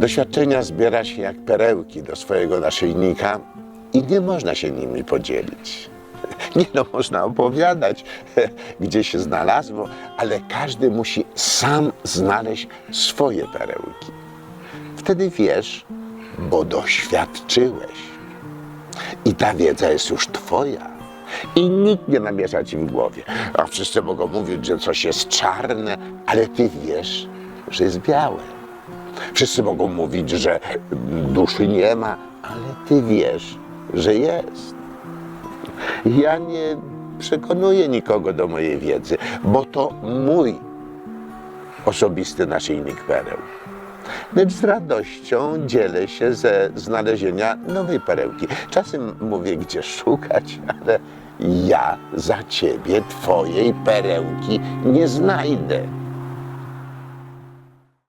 Doświadczenia zbiera się jak perełki do swojego naszyjnika i nie można się nimi podzielić. Nie no, można opowiadać, gdzie się znalazło, ale każdy musi sam znaleźć swoje perełki. Wtedy wiesz, bo doświadczyłeś. I ta wiedza jest już twoja. I nikt nie namiesza ci w głowie. A wszyscy mogą mówić, że coś jest czarne, ale ty wiesz, że jest białe. Wszyscy mogą mówić, że duszy nie ma, ale ty wiesz, że jest. Ja nie przekonuję nikogo do mojej wiedzy, bo to mój osobisty naszyjnik pereł. Lecz z radością dzielę się ze znalezienia nowej perełki. Czasem mówię, gdzie szukać, ale ja za ciebie twojej perełki nie znajdę.